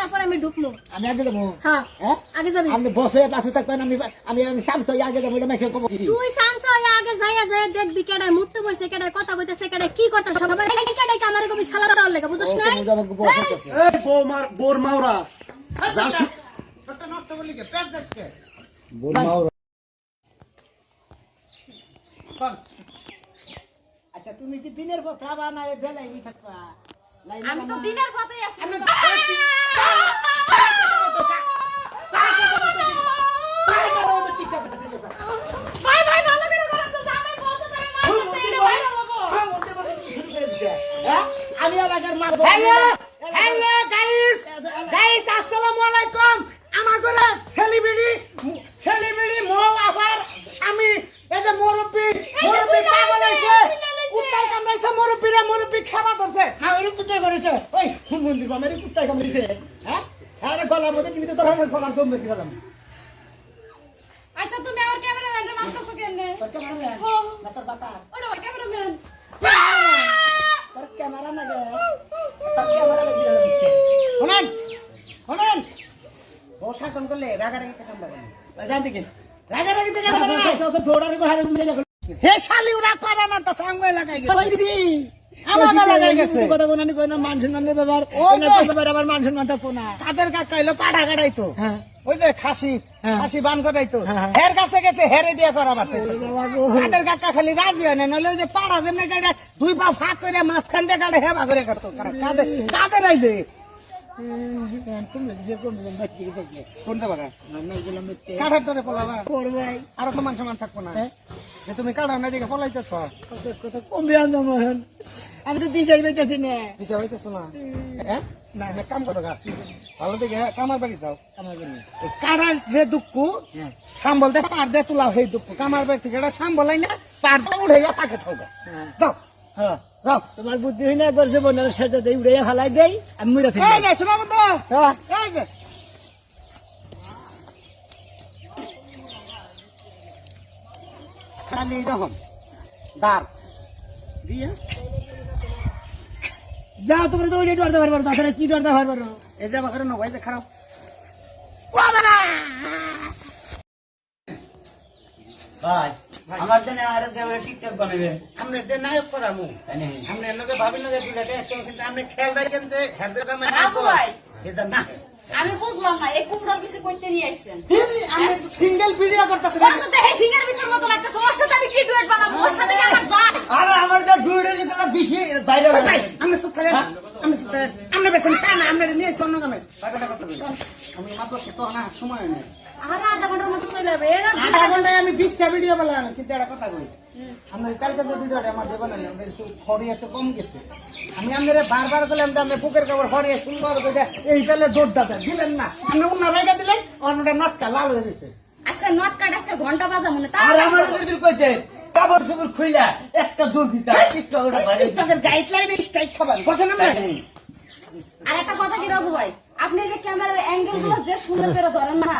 তারপর আমি ঢুকবো। আমি আগে যাব? হ্যাঁ হ্যাঁ? আগে যাবি। আপনি বসে পাশে থাকবেন আমি আমি আমি সামসা আগে যাব এটা মেসে কব কি তুই সামসা আগে যাইয়া যায় দেখবি কেডায় মুততে বসে কেডায় কথা কইতেছে কেডায় কি করতেছে সবার এই কেডায় আমার কবি সালা দেওয়ার লেগে বুঝছ না এই! বৌমার বোর মাওরা। যা শু- ছোট নষ্ট বলি কে? পেট দেখছে বোর মাওরা। আচ্ছা তুমি কি দিনের কথা বা না বেলাই নি থাকবা? আমি তো দিনের পথেই আছি। আমি ভাই ভাই ভালো করে করেছ জামাই বলছে তারা না করতে এটা ভাই বাবু আমি এলাকার মারবো হ্যালো হ্যালো গাইস গাইস আসসালামু আলাইকুম। আমার ঘরে সেলিব্রিটি সেলিব্রিটি মৌ আবার আমি এই যে মুরব্বি মুরব্বি পাগল হইছে কুত্তায় কামড়াইছে মুরব্বি রে মুরব্বি খাওয়া ধরছে হ্যাঁ ওই করেছে ওই মন্দির আমার কুত্তায় কামড়িছে হ্যাঁ হ্যাঁ রে, গলার মধ্যে টিভিতে তোর আমার গলার দম দেখি পেলাম আচ্ছা তুমি আমার ক্যামেরাম্যানটা মারতেছো কেন তোর ক্যামেরা ও। না তোর ওটা আমার ক্যামেরাম্যান তোর ক্যামেরা না গে তোর ক্যামেরা দেখি না দিচ্ছে শুনেন শুনেন ও শাসন করলে রাগারাগি কাম লাগে জান দিকে রাগারাগি থেকে তোকে দৌড়ানি করে হারে মিলে যাবে হে শালি ওরা করে না তো সঙ্গ লাগাই ওই দিদি ওই যে। হ্যাঁ ওই যে খাসি হ্যাঁ। খাসি বান করাইতো হ্যাঁ। হের কাছে গেছে হেরে দিয়ে করা পারছে ওরে বাবা গো। কাদের কাকা খালি রাজি হয় না নলে ওই যে পাড়া যেমনি গাড়া দুই পা ফাঁক করে মাঝখান দিয়ে গাড়ে হেবা করে কাটতো। কাদের আইলে আর সমান সমান থাকব না। তুমি কাঠা না দিকে পলাইতেছ। কমবে আনলাম এখন আমি তো দিন চাই পাইতেছি না। দিশা হইতেছ না? হ্যাঁ না। কাম করো গা। ভালো দিকে কামার বাড়ি যাও। আমার জন্য এই যে দুঃখ হ্যাঁ। সাম্বল দে পার দে তুলাও সেই দুঃখ কামার বাড়ি থেকে এটা সাম্বলাই না পার দে উঠাইয়া পাকে হ্যাঁ। যাও। হ্যাঁ। যাও। তোমার বুদ্ধি হয় না একবার যে বোনের সাথে দেই উড়ে ফেলাই দেই আমি মুড়া ফেলি যে শোনো বন্ধু। হ্যাঁ। খালি এরকম দাঁড়। দিয়ে। যাও তোমরা তো ওই ডরতে পারব না তাছাড়া কি ডরতে পারব না এই যে আমাকে নবাই যে খারাপ। ভাই আমার জন্য আর টিকটক বানাবেন আমরা যে নায়ক করামু? আমরা লগে ভাবির লগে কিন্তু আপনি খেয়াল রাখেন যে হেরদের দামে না। আমি বুঝলাম না এই কুমড়ার পিছে করতে নিয়ে আইছেন। আমি সিঙ্গেল ভিডিও করতেছি তো দেখে সিঙ্গেল পিছের মতো লাগতেছে ওর সাথে আমি কি ডুয়েট বানাবো? ওর সাথে কি আমার যায়? আরে আমার যা ডুইডে যে তোরা বেশি বাইরে আমি সুখ করেন আমি করেন আপনি বেছেন কেন আমরা নিয়ে অন্য কামে আমি মাত্র সে তো না সময় নেই। আর আধা ঘণ্টার মতো চলে যাবে। আধা ঘন্টায় আমি বিশটা ভিডিও বললাম কিন্তু একটা কথা কই? আমরা কালকে যে ভিডিওটা আমার দেবেন একটু খড়িয়া তো কম গেছে। আমি আপনারা বারবার বললাম যে আমরা পুকের খবর খড়িয়া সুন্দর করে এই তাহলে দৌড়টা দিলেন না। আপনি অন্য রেখে দিলেন অন্যটা নটকা লাল হয়ে গেছে। আজকে নট আজকে ঘণ্টা বাজা মনে আর আমার যদি কইতে কাপড় চোপড় খুইলা একটা দূর দিতা টিকটক বাইরে টিকটকের গাইডলাইন স্ট্রাইক খাবার। বসেন আমরা। আর একটা কথা কি রাজু ভাই? আপনি যে ক্যামেরার অ্যাঙ্গেলগুলো যে সুন্দর করে ধরেন না